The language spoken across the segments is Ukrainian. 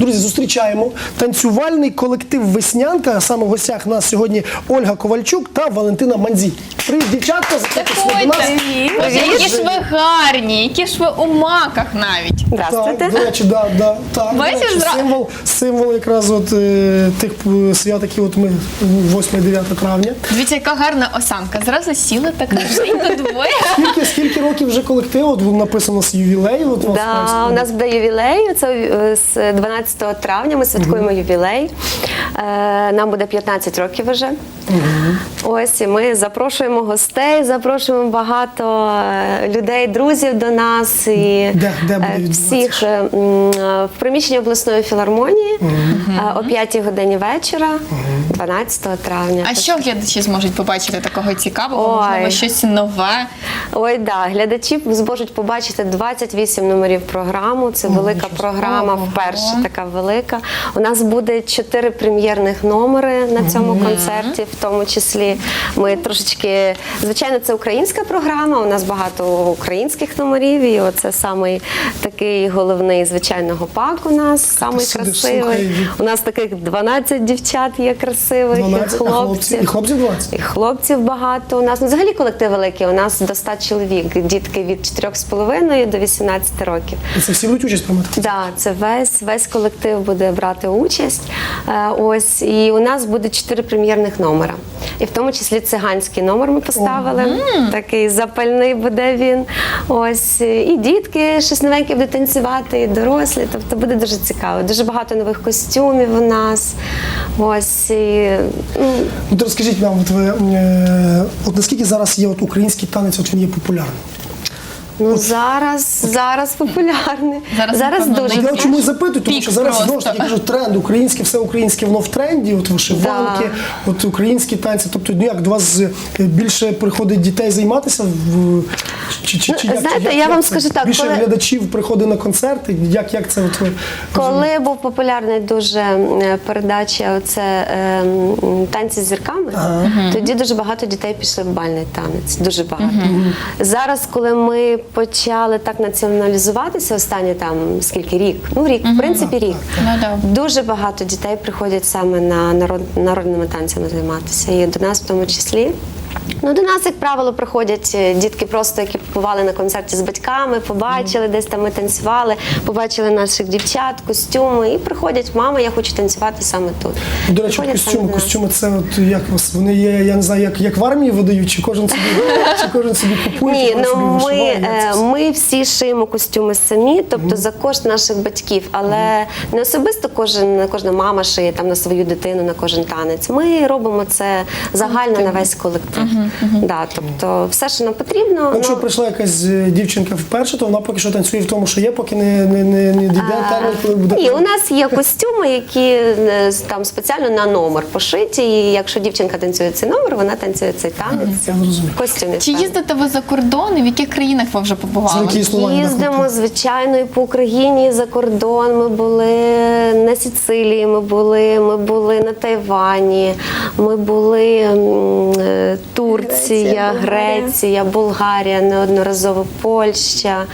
Друзі, зустрічаємо танцювальний колектив Веснянка. А саме в гостях нас сьогодні Ольга Ковальчук та Валентина Манзій. Привіт, дівчатка, заходьте до нас. Боже, які ж ви гарні, які ж ви у маках навіть. Здравствуйте. Так, до речі, да, да, так. Бачиш, до речі, зра- символ, символ якраз от, е, тих е, свят, які от ми 8-9 травня. Дивіться, яка гарна осанка. Зразу сіли так гарненько двоє. Скільки, скільки років вже колектив? От написано з ювілею. От, у вас Да, у нас буде ювілей. Це е, з 12 травня. Ми святкуємо ювілей. Е, Нам буде 15 років вже. Ось і ми запрошуємо гостей, запрошуємо багато е, людей, друзів до нас і Де- де буде е, всіх в приміщенні обласної філармонії е, о 5 годині вечора, 12 травня. А що глядачі зможуть побачити такого цікавого? Ой. Можливо, щось нове. Ой, да, глядачі зможуть побачити 28 номерів програму. Це велика програма, вперше така велика. У нас буде чотири прем'єрних номери на цьому концерті, в тому числі ми трошечки, звичайно, це українська програма. У нас багато українських номерів. І оце самий такий головний, звичайно, гопак у нас, самий красивий. У нас таких 12 дівчат є красивих, і 12, а хлопців? І хлопців 20? і хлопців багато. У нас ну, взагалі колектив великий. У нас до 100 чоловік. Дітки від 4,5 до 18 років. І це всі будуть участь приймати? Да, це весь весь колектив буде брати участь. Е, ось і у нас буде чотири прем'єрних номера. І в тому числі циганський номер ми поставили. Такий запальний буде він. Ось і дітки щось новеньке будуть танцювати, і дорослі. Тобто буде дуже цікаво. Дуже багато нових костюмів у нас. Ось і ну, то розкажіть нам, от ви е, от наскільки зараз є от український танець, от він є популярним? Ну зараз, зараз популярний. Зараз, Зараз, напевно, дуже Я чому і запитую, тому Пік що зараз знову ж таки кажуть тренд, українське, все українське, воно в тренді, от вишиванки, от українські танці. Тобто, ну як до вас е, більше приходить дітей займатися в чи, чи, чи Ну, як, знаєте, як, я як вам це? скажу так, більше коли- глядачів приходить на концерти. Як, як це от ви Коли був популярний дуже е, передача оце е, танці з зірками, тоді дуже багато дітей пішли в бальний танець. Дуже багато. Зараз, коли ми почали так націоналізуватися, останні там скільки рік, ну рік, в принципі, рік. Ну. Дуже багато дітей приходять саме на народ, народними танцями займатися. І до нас в тому числі. Ну, до нас, як правило, приходять е, дітки, просто які побували на концерті з батьками, побачили, десь там ми танцювали, побачили наших дівчат, костюми, і приходять, мама, я хочу танцювати саме тут. До речі, Приходять костюми, саме костюми це от як вас вони є, я не знаю, як, як в армії видають, чи кожен собі, чи кожен собі купує, Ні, ну ми, е, ми всі шиємо костюми самі, тобто за кошт наших батьків, але не особисто кожен, кожна мама шиє там на свою дитину, на кожен танець. Ми робимо це загально на весь колектив. Да, тобто все, що нам потрібно, Ну, Якщо ну, прийшла якась е, дівчинка вперше, то вона поки що танцює в тому, що є, поки не, не, не, не дійде термін, коли буде. Ні, у нас є костюми, які е, там спеціально на номер пошиті. І якщо дівчинка танцює цей номер, вона танцює цей танець. Костюмі. Чи їздите ви за кордон і в яких країнах ви вже За побували? які Їздимо, звичайно, і по Україні, і за кордон. Ми були на Сицилії, ми були, ми були на Тайвані, ми були е, Турція, Греція, Болгарія, неодноразово Польща.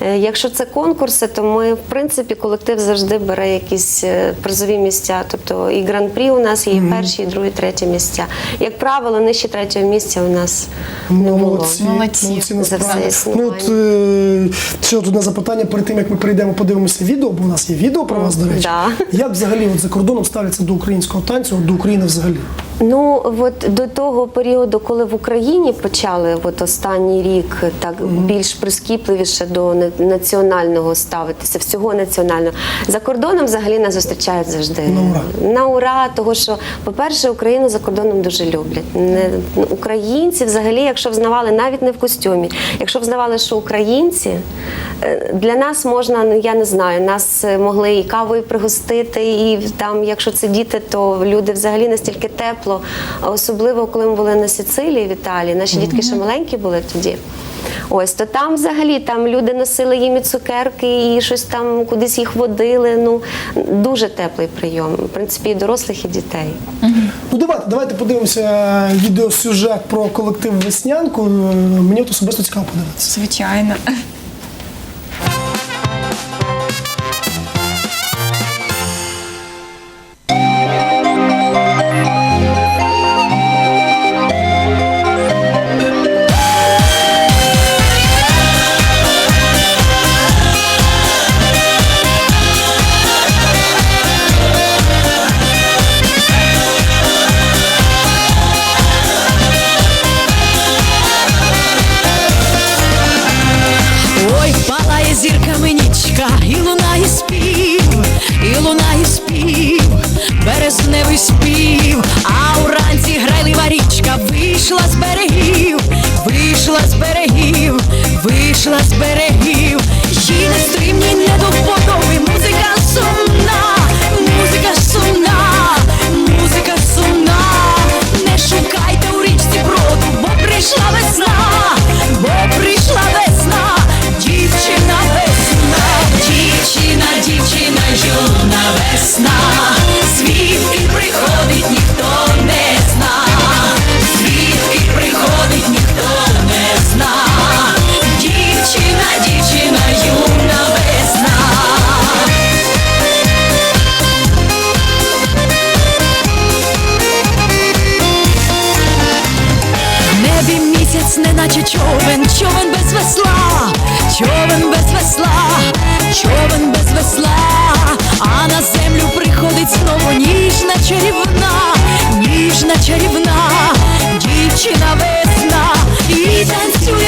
Е, Якщо це конкурси, то ми, в принципі, колектив завжди бере якісь е, призові місця. Тобто і гран-прі у нас є і перші, і другі, і треті місця. Як правило, нижче третього місця у нас не було. молодці, Молодці. молодці За насправді. все Ну, от, е, ще одне запитання перед тим, як ми прийдемо, подивимося відео, бо у нас є відео про вас, до речі. Да. Як взагалі от за кордоном ставляться до українського танцю, до України взагалі? Ну от до того періоду, коли в Україні почали от останній рік так більш прискіпливіше до національного ставитися, всього національного за кордоном взагалі нас зустрічають завжди На ура. на ура. Того що, по-перше, Україну за кордоном дуже люблять. Не українці, взагалі, якщо взнавали навіть не в костюмі, якщо взнавали, що українці е, для нас можна, ну я не знаю, нас е, могли і кавою пригостити, і там, якщо це діти, то люди взагалі настільки тепло. А особливо, коли ми були на Сицилії в Італії, наші дітки ще маленькі були тоді. Ось то там взагалі там люди носили їм і цукерки, і щось там кудись їх водили. Ну дуже теплий прийом. В принципі, і дорослих, і дітей. Ну давайте, давайте подивимося е, відеосюжет про колектив Веснянку. Е, Мені от особисто цікаво подивитися. Звичайно. Березневий спів, а уранці грайлива річка вийшла з берегів, вийшла з берегів, вийшла з берегів, місяць, неначе човен, човен без весла, човен без весла, човен без весла, а на землю приходить знову ніжна чарівна, ніжна чарівна, дівчина весна, і танцює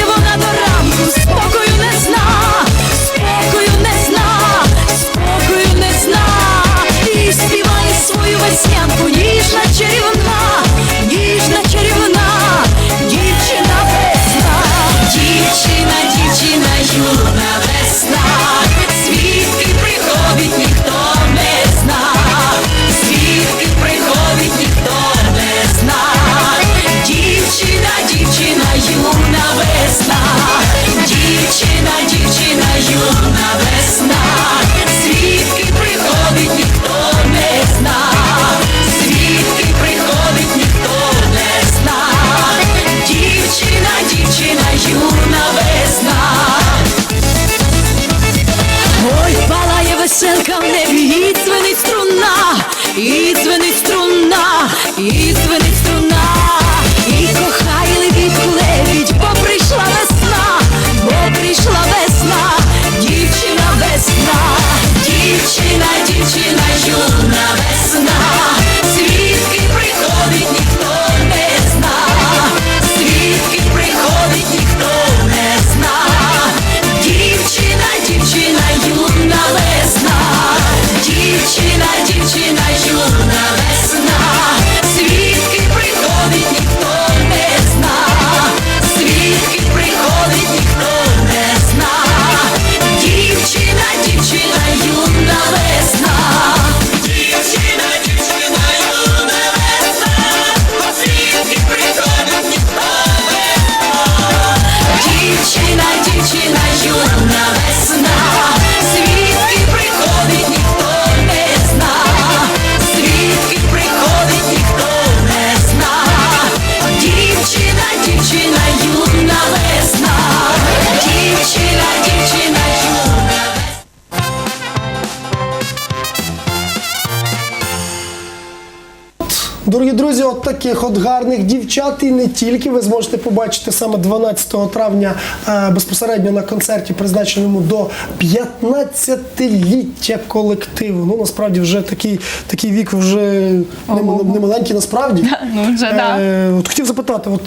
Дорогі друзі, от таких от гарних дівчат і не тільки ви зможете побачити саме 12 травня е, безпосередньо на концерті, призначеному до 15-ліття колективу. Ну насправді вже такий, такий вік вже не, маленький насправді. Ну, вже да. Е, от хотів запитати, от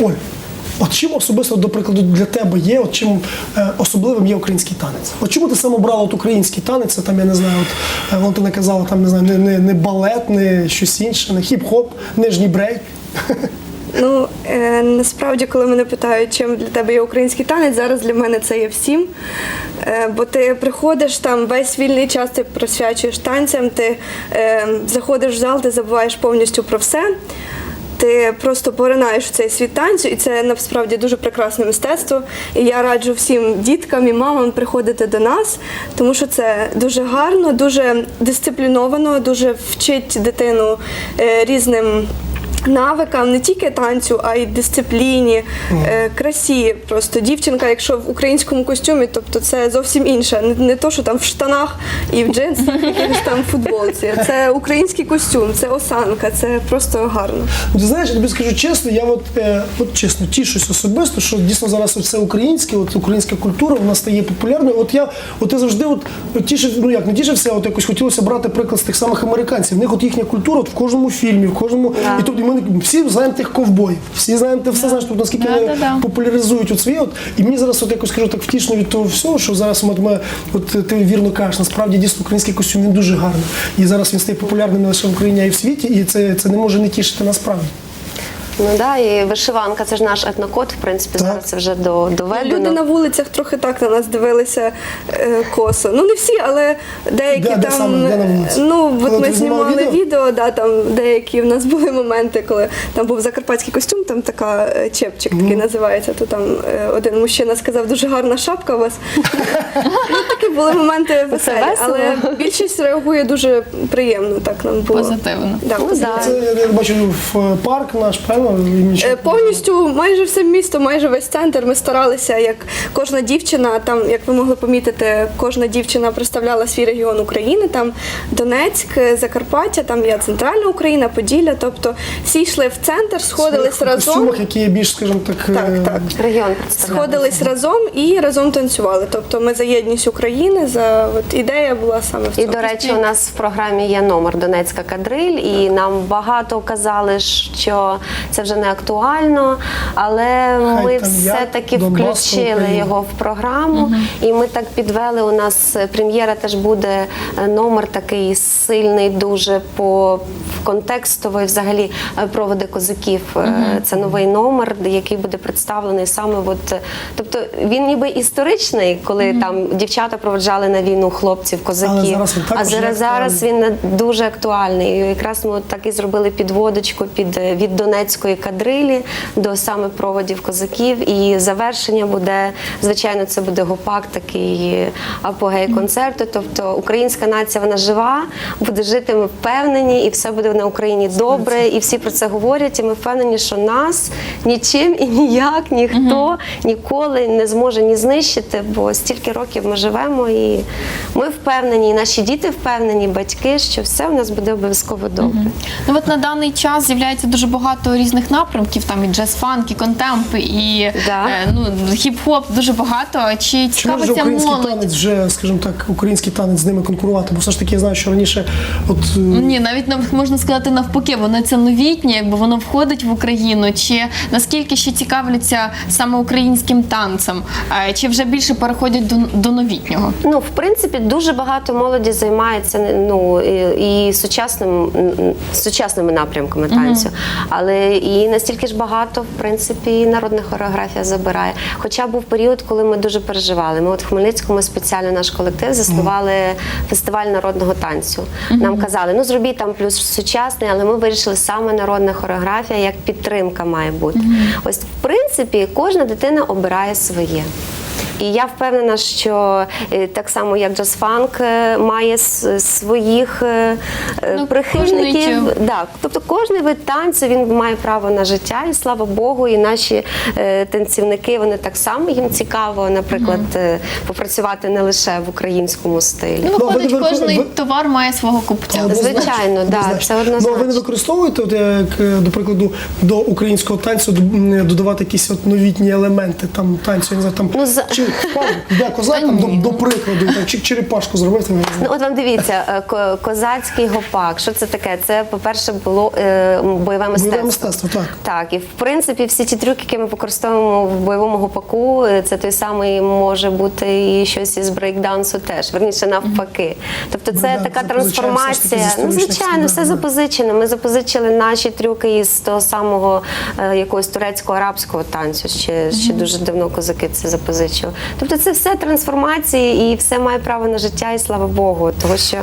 Оль, от чим особисто, до прикладу, для тебе є, от чим е, особливим є український танець? От чому ти сам обрала от український танець? Це Там я не знаю, от е, Валентина казала, там не знаю, не, не, не балет, не щось інше, не хіп-хоп, нижній брейк. Ну е, насправді, коли мене питають, чим для тебе є український танець, зараз для мене це є всім. Е, бо ти приходиш там весь вільний час, ти присвячуєш танцям, ти е, заходиш в зал, ти забуваєш повністю про все. Ти просто поринаєш в цей світ танцю, і це насправді дуже прекрасне мистецтво. І я раджу всім діткам і мамам приходити до нас, тому що це дуже гарно, дуже дисципліновано, дуже вчить дитину е, різним навикам не тільки танцю, а й дисципліні, е, красі. Просто дівчинка, якщо в українському костюмі, тобто це зовсім інше. Не, не то, що там в штанах і в джинсах, якихось там футболці. Це український костюм, це осанка, це просто гарно. Ти знаєш, я тобі скажу чесно, я от, е, от чесно тішусь особисто, що дійсно зараз все українське, от українська культура вона стає популярною. От я, от я завжди от, от тішив, ну як не тішився, от якось хотілося брати приклад з тих самих американців. В них от їхня культура от в кожному фільмі, в кожному. Да. І тобто ми всі знаємо тих ковбоїв, всі знаємо те все знаєш, тобто, наскільки Да, вони да, да. популяризують от свій. От, і мені зараз от якось скажу так втішно від того всього, що зараз от ми, от ти вірно кажеш, насправді дійсно український костюм він дуже гарний. І зараз він стає популярним не лише в Україні, а й в світі, і це, це не може не тішити насправді. Ну да, і вишиванка це ж наш етнокод, в принципі, Так. зараз це вже до, доведено. Люди на вулицях трохи так на нас дивилися е, косо. Ну не всі, але деякі Де- де там. саме? Де на ну Коли от ми знімали відео? відео, да, там деякі в нас були моменти, коли там був закарпатський костюм, там така е, чепчик такий називається. То там е, один мужчина сказав, дуже гарна шапка у вас. ну такі були моменти веселі, але більшість реагує дуже приємно. Так нам було Позитивно. Да, Ну, позитивно. Це я бачу в парк наш, правильно? Е, Повністю майже все місто, майже весь центр. Ми старалися, як кожна дівчина, там, як ви могли помітити, кожна дівчина представляла свій регіон України. Там Донецьк, е, Закарпаття, там є центральна Україна, Поділля. Тобто всі йшли в центр, сходились в разом. костюмах, які є більш, скажімо так, Так, е, так. Регіон. Сходились разом і разом танцювали. Тобто ми за єдність України, за от ідея була саме в І цьому. до речі, у нас в програмі є номер Донецька кадриль, і нам багато казали, що це вже не актуально, але ми все-таки включили Україна. його в програму, і ми так підвели. У нас е, прем'єра теж буде е, номер такий сильний, дуже по контекстовий. Взагалі е, проводи козаків. Е, Це новий номер, який буде представлений саме. От, тобто він ніби історичний, коли там дівчата проводжали на війну хлопців, козаків. Але зараз він а зараз, зараз він дуже актуальний. І якраз ми от так і зробили підводочку під від Донецької кадрилі до саме проводів козаків. І завершення буде, звичайно, це буде гопак, такий апогей концерту. Тобто українська нація вона жива, буде жити. Ми впевнені, і все буде на Україні добре. І всі про це говорять. І ми впевнені, що нас нічим і ніяк ніхто ніколи не зможе ні знищити, бо стільки років ми живемо, і ми впевнені, і наші діти впевнені, батьки, що все у нас буде обов'язково добре. Ну от на даний час з'являється дуже багато різних напрямків, там і джаз-фанк, і контемп, і Да. е, ну, хіп-хоп, дуже багато. Чи Чи може цікавиться український молодь? танець вже, скажімо так, український танець з ними конкурувати? Бо все ж таки я знаю, що раніше от е, Ні, навіть нав- можна сказати навпаки, воно це новітнє, якби воно входить в Україну. Чи наскільки ще цікавляться саме українським танцем, Е, чи вже більше переходять до, до новітнього? Ну, в принципі, дуже багато молоді займається ну, і, і сучасним, сучасними напрямками танцю. Але і настільки ж багато, в принципі, і народна хореографія забирає. Хоча був період, коли ми дуже переживали. Ми от в Хмельницькому спеціально наш колектив заснували фестиваль народного танцю. Нам казали, ну зробіть там плюс сучасний, але ми вирішили саме народна хореографія як підтримка має бути. Ось, в принципі, кожна дитина обирає своє. І я впевнена, що е, так само як джаз-фанк е, має своїх е, Ну, прихильників. Да, тобто кожний вид танцю він має право на життя, і слава Богу, і наші танцівники вони так само їм цікаво, наприклад, е, попрацювати не лише в українському стилі. Ну, Ну, ви виходить, виконуєте- кожний ви- товар має свого купця. Однозначно, Звичайно, да, це однозначно. Ну, ви не використовуєте, от, як, до прикладу, до українського танцю додавати якісь от новітні елементи там танцю, я не знаю, там Ну, за- впав, козак там, до, до прикладу, там, чи черепашку зробив, там, знаю. Ну, от вам дивіться, е, ко- козацький гопак. Що це таке? Це, по-перше, було е, бойове мистецтво. мистецтво, так. Так, і в принципі всі ті трюки, які ми використовуємо в бойовому гопаку, е, це той самий може бути і щось із брейкдансу теж, верніше навпаки. Тобто це Ну, така запозичаємо все ж таки трансформація. з Ну, історичних звичайно, все да. запозичено. Ми запозичили наші трюки із того самого е, якогось турецького арабського танцю. Ще, ще дуже давно козаки це запозичили. Тобто це все трансформації і все має право на життя, і слава Богу. Тому що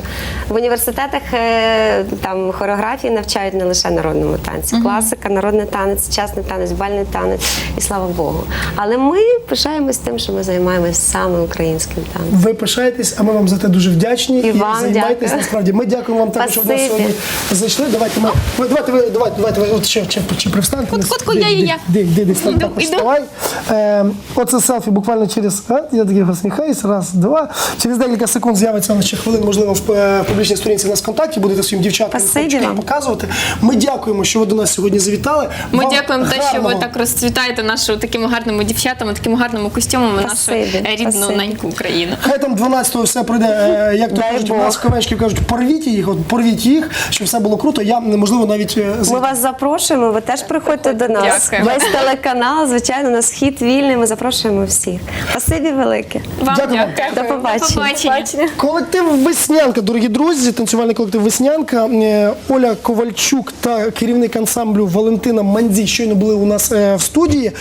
в університетах е, там хореографії навчають не лише народному танцю. Класика, народний танець, сучасний танець, бальний танець, і слава Богу. Але ми пишаємось тим, що ми займаємось саме українським танцем. Ви пишаєтесь, а ми вам за те дуже вдячні. І вам займайтесь дякую. насправді. Ми дякуємо вам також, що ви нас сьогодні зайшли. Давайте ми ви- давайте ви давайте, давайте ви от ще чи, чи привстаньте. Кот, кот, я, я. Е, оце селфі буквально через сторіс. А? Я такий посміхаюсь, раз, два. Через декілька секунд з'явиться на ще хвилин, можливо, в е, публічній сторінці в нас в контакті, будете своїм дівчатам показувати. Ми дякуємо, що ви до нас сьогодні завітали. Ми Вам дякуємо те, що ви так розцвітаєте нашу такими гарними дівчатами, такими гарними костюмами нашу рідну спасибі. неньку Україну. Хай там 12-го все пройде, е, як то кажуть, у нас в Ковенчики кажуть, порвіть їх, от порвіть їх, щоб все було круто. Я можливо навіть е, Ми вас запрошуємо, ви теж приходьте до нас. Дякуємо. Весь телеканал, звичайно, у нас вхід вільний, ми запрошуємо всіх. Спасибі велике. Вам Дякую дякую. До побачення. До побачення. Колектив Веснянка, дорогі друзі, танцювальний колектив Веснянка. Е, Оля Ковальчук та керівник ансамблю Валентина Мандзій щойно були у нас е, в студії.